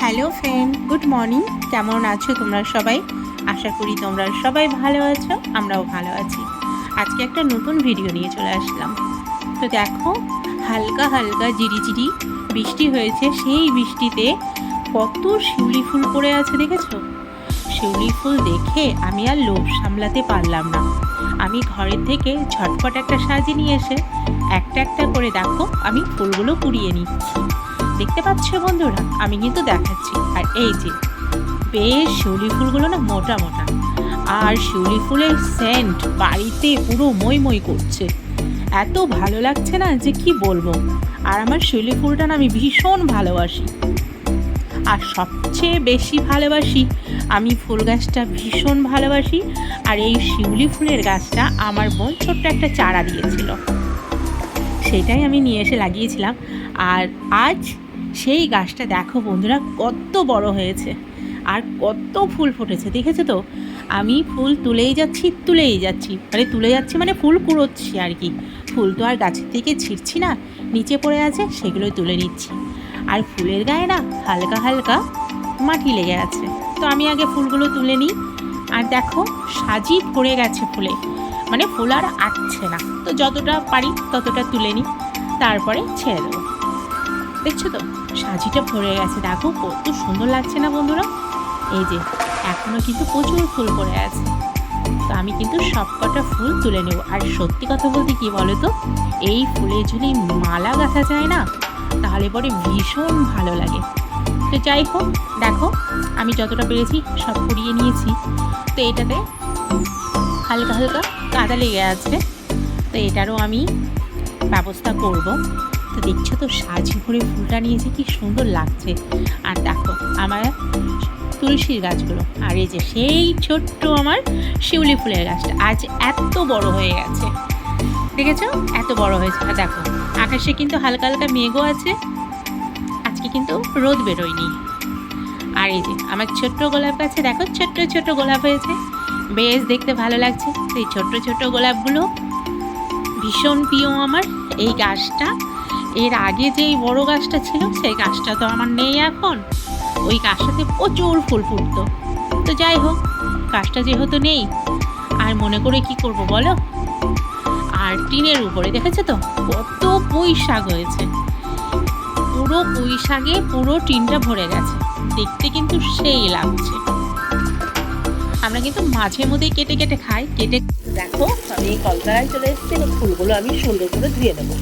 Hello friend, good morning. কেমন আছো তোমরা সবাই? আশা করি তোমরা সবাই ভালো আছো, আমরাও ভালো আছি। আজকে একটা নতুন ভিডিও নিয়ে চলে আসলাম। তো দেখো, হালকা হালকা জিরিজিরি বৃষ্টি হয়েছে। সেই বৃষ্টিতে কত শিউলি ফুল পড়ে আছে দেখেছ? শিউলি ফুল দেখে আমি আর লোভ সামলাতে পারলাম না। আমি ঘরের থেকে ঝটপট একটা সাজিয়ে নিয়ে এসে একটা একটা করে দেখো, আমি ফুলগুলো কুড়িয়ে নিচ্ছি। দেখতে পাচ্ছ বন্ধুরা? আমি কিন্তু দেখাচ্ছি। আর এই যে, বেশ শিউলি ফুলগুলো না মোটা মোটা। আর শিউলি ফুলের সেন্ট বাড়িতে পুরো মই মই করছে। এত ভালো লাগছে না যে কি বলব? আর আমার শিউলি ফুলটা না আমি ভীষণ ভালোবাসি। আর সবচেয়ে বেশি ভালোবাসি, আমি ফুল গাছটা ভীষণ ভালোবাসি। আর এই শিউলি ফুলের গাছটা আমার বোন ছোট্ট একটা চারা দিয়েছিল। সেটাই আমি নিয়ে এসে লাগিয়েছিলাম। আর আজ সেই গাছটা দেখো বন্ধুরা, কত বড় হয়েছে। আর কত ফুল ফুটেছে, দেখেছ তো? আমি ফুল তুলেই যাচ্ছি তুলেই যাচ্ছি। মানে তুলে যাচ্ছি মানে ফুল কুড়োচ্ছি আর কি। ফুল তো আর গাছের থেকে ছিঁড়ছি না, নিচে পড়ে আছে, সেগুলোই তুলে নিচ্ছি। আর ফুলের গায়ে না হালকা হালকা মাটি লেগে আছে। তো আমি আগে ফুলগুলো তুলে নিই। আর দেখো, সাজি পড়ে গেছে ফুলে। মানে ফুল আর আটছে না। তো যতটা পারি ততটা তুলে নিই। তারপরে ছেড়ে দেবো। দেখছ তো? সাজিটা ভরে গেছে। দেখো কত সুন্দর লাগছে না বন্ধুরা? এই যে এখনও কিন্তু প্রচুর ফুল পড়ে আছে। তো আমি কিন্তু সবকটা ফুল তুলে নেব। আর সত্যি কথা বলতে কি বলো তো এই ফুলে যদি মালা গাঁথা যায় না, তাহলে পরে ভীষণ ভালো লাগে। তো যাই হোক, দেখো, আমি যতটা পেরেছি সব কুড়িয়ে নিয়েছি। তো এটাতে হালকা হালকা কাদা লেগে আছে। তো এটারও আমি ব্যবস্থা করব। তো দেখছ তো? সাজি ভরে ফুলটা নিয়েছে, কি সুন্দর লাগছে। আর দেখো, আমার তুলসীর গাছগুলো। আর এই যে সেই ছোট্ট আমার শিউলি ফুলের গাছটা আজ এত বড় হয়ে গেছে। দেখেছ? এত বড় হয়েছে। আর দেখো, আকাশে কিন্তু হালকা হালকা মেঘও আছে। আজকে কিন্তু রোদ বেরোয়নি। আর এই যে আমার ছোট্ট গোলাপ গাছে দেখো, ছোট্ট ছোট্ট গোলাপ হয়েছে। বেশ দেখতে ভালো লাগছে। এই ছোট্ট ছোট্ট গোলাপগুলো ভীষণ প্রিয় আমার। এই গাছটা এর আগে যেই বড় গাছটা ছিল, সেই গাছটা তো আমার নেই এখন। ওই গাছটাতে প্রচুর ফুল ফুটতো। তো যাই হোক, গাছটা যেহেতু নেই, আর মনে করে কি করব বলো? আর টিনের উপরে, দেখেছ তো? কত পুঁই শাক হয়েছে। পুরো পুঁই শাকে পুরো টিনটা ভরে গেছে। দেখতে কিন্তু সেই লাগছে। আমরা কিন্তু মাঝে মধ্যে কেটে কেটে খাই। কেটে দেখো, আমি এই কলকারায় চলে এসেছি ফুলগুলো আমি সুন্দর করে ধুয়ে দেবো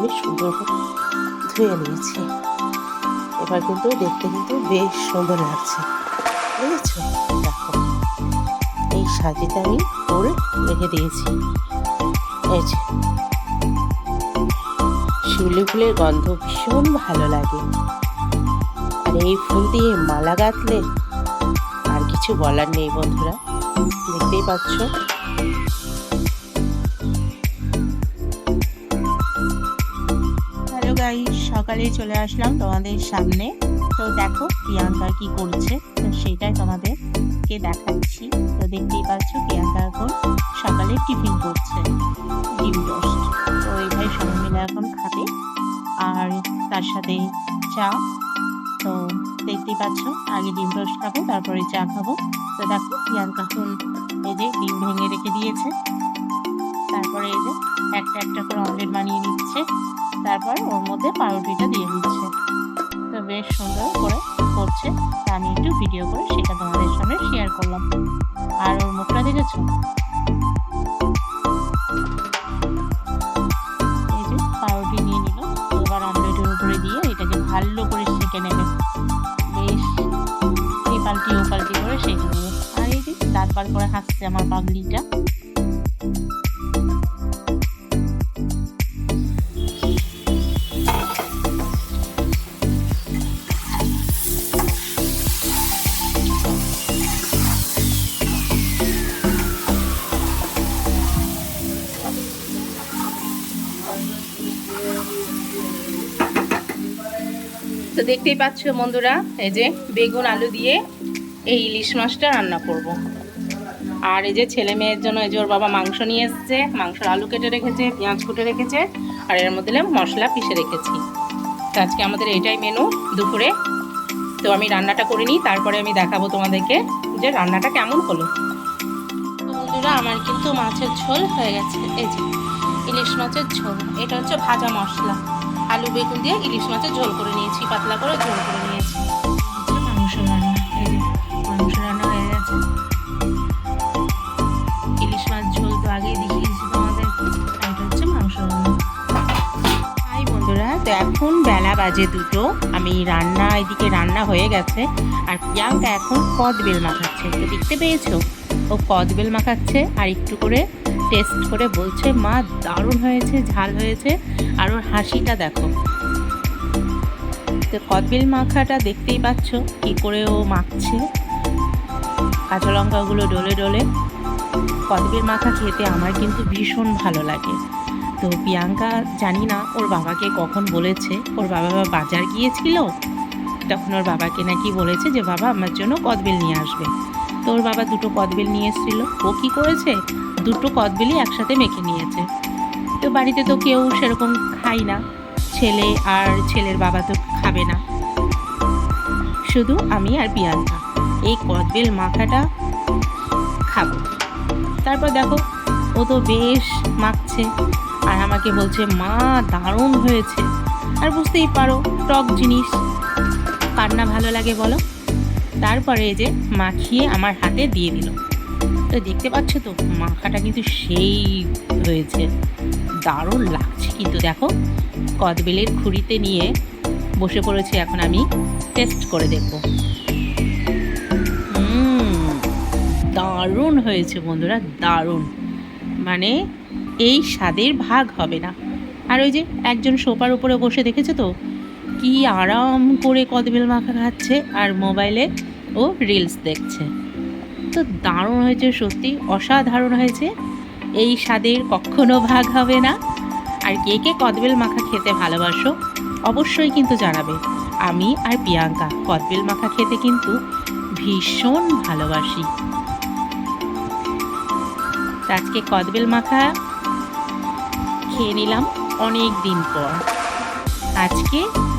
আমি সুন্দর ধুয়ে নিয়েছি। এবার কিন্তু দেখতে কিন্তু বেশ সুন্দর লাগছে। বুঝেছ? দেখো, এই সাজিতে আমি ফুল রেখে দিয়েছি। শিউলি ফুলের গন্ধ ভীষণ ভালো লাগে। আর এই ফুল দিয়ে মালা গাঁথলে আর কিছু বলার নেই বন্ধুরা। দেখতেই পাচ্ছ? গাই, সকালে চলে আসলাম তোমাদের সামনে। তো দেখো প্রিয়াঙ্কা কি করছে, তো সেটাই তোমাদেরকে দেখাচ্ছি। তো দেখতেই পাচ্ছ প্রিয়াঙ্কা এখন সকালে টিফিন করছে, ডিম টোস্ট। তো এইটাই সবাই মিলে এখন খাবে। আর তার সাথে চা। তো দেখতেই পাচ্ছ, আগে ডিম টোস্ট খাব, তারপরে চা খাব। তো দেখো প্রিয়াঙ্কা এখন এই যে ডিম ভেঙে রেখে দিয়েছে। তারপরে এই যে একটা একটা করে অমলেট বানিয়ে নিচ্ছে। তারপর ওর মধ্যে পাউরুটিটা দিয়ে দিচ্ছে। তো বেশ সুন্দর করে করছে। আমি একটু ভিডিও করে সেটা তোমাদের সামনে শেয়ার করলাম। আর ওর মুখটা দেখেছ? এই যে পাউরুটি নিয়ে নিল। এবার অমলেটের উপরে দিয়ে এটাকে ভালো করে সেঁকে নেবে। বেশ, এই পাল্টি ও পাল্টি করে সেঁকে নেব। আর এই যে দাঁত করে হাসছে আমার পাগলিটা। তো দেখতেই পাচ্ছ বন্ধুরা, এই যে বেগুন, আলু দিয়ে এই ইলিশ মাছটা রান্না করব। আর এই যে ছেলে মেয়ের জন্য এই যে ওর বাবা মাংস নিয়ে এসছে, মাংসর আলু কেটে রেখেছে, পেঁয়াজ কুটে রেখেছে, আর এর মধ্যে মশলা পিষে রেখেছি। তো আজকে আমাদের এটাই মেনু দুপুরে। তো আমি রান্নাটা করে নিই, তারপরে আমি দেখাবো তোমাদেরকে যে রান্নাটা কেমন হলো। বন্ধুরা, আমার কিন্তু মাছের ঝোল হয়ে গেছে। এই যে ইলিশ মাছের ঝোল, এটা হচ্ছে ভাজা মশলা। আলু বেগুন দিয়ে ইলিশ মাছের ঝোল করে নিয়েছি পাতলা করে ঝোল করে নিয়েছি। মাংস রান্না এই যে মাংস রান্না হয়ে গেছে। ইলিশ মাছ ঝোল তো আগেই দেখিয়েছি তোমাদেরকে এটা হচ্ছে মাংস রান্না। হাই বন্ধুরা তো এখন বেলা বাজে দুটো আমি রান্না এদিকে রান্না হয়ে গেছে আর প্রিয়াঙ্কা এখন কদবেল মাখাচ্ছে তো দেখতে পেয়েছ? ও কদবেল মাখাচ্ছে আর একটু করে টেস্ট করে বলছে মা দারুণ হয়েছে ঝাল হয়েছে। আর ওর হাসিটা দেখো। তো কদবেল মাখাটা দেখতেই পাচ্ছ কি করে ও মাখছে। কাঁচা লঙ্কাগুলো ডলে ডলে। কদবেল মাখা খেতে আমার কিন্তু ভীষণ ভালো লাগে। তো প্রিয়াঙ্কা, জানি না, ওর বাবাকে কখন বলেছে? ওর বাবা বাজার গিয়েছিল? তখন ওর বাবাকে নাকি বলেছে যে, বাবা, আমার জন্য কদবেল নিয়ে আসবে। তো ওর বাবা দুটো কদবেল নিয়ে এসেছিল। ও কী করেছে? দুটো কদবেলই একসাথে মেখে নিয়েছে। বাড়িতে তো কেউ সেরকম খাই না। ছেলে আর ছেলের বাবা তো খাবে না। শুধু আমি আর প্রিয়াঙ্কা এই কদবেল মাখাটা খাব। তারপর দেখো, ও তো বেশ মাখছে আর আমাকে বলছে, মা, দারুণ হয়েছে। আর বুঝতেই পারো, টক জিনিস। কার না ভালো লাগে বলো? তারপরে যে মাখিয়ে আমার হাতে দিয়ে দিল। তো দেখতে পাচ্ছ তো, মাখাটা কিন্তু সেই হয়েছে। দারুণ লাগছে। কিন্তু দেখো, কদবেলের খুঁড়িতে নিয়ে বসে পড়েছি এখন আমি। টেস্ট করে দেখব। দারুণ হয়েছে বন্ধুরা, দারুণ। মানে এই স্বাদের ভাগ হবে না। আর ওই যে একজন সোফার উপরে বসে দেখেছ তো? কি আরাম করে কদবেল মাখা খাচ্ছে আর মোবাইলে ও রিলস দেখছে। তো দারুণ হয়েছে, সত্যি অসাধারণ হয়েছে। এই স্বাদের কখনো ভাগ হবে না। আর কে কে কদবেল মাখা খেতে ভালোবাসো, অবশ্যই কিন্তু জানাবে। আমি আর প্রিয়াঙ্কা কদবেল মাখা খেতে কিন্তু ভীষণ ভালোবাসি। আজকে কদবেল মাখা খেয়ে নিলাম অনেক দিন পর। আজকে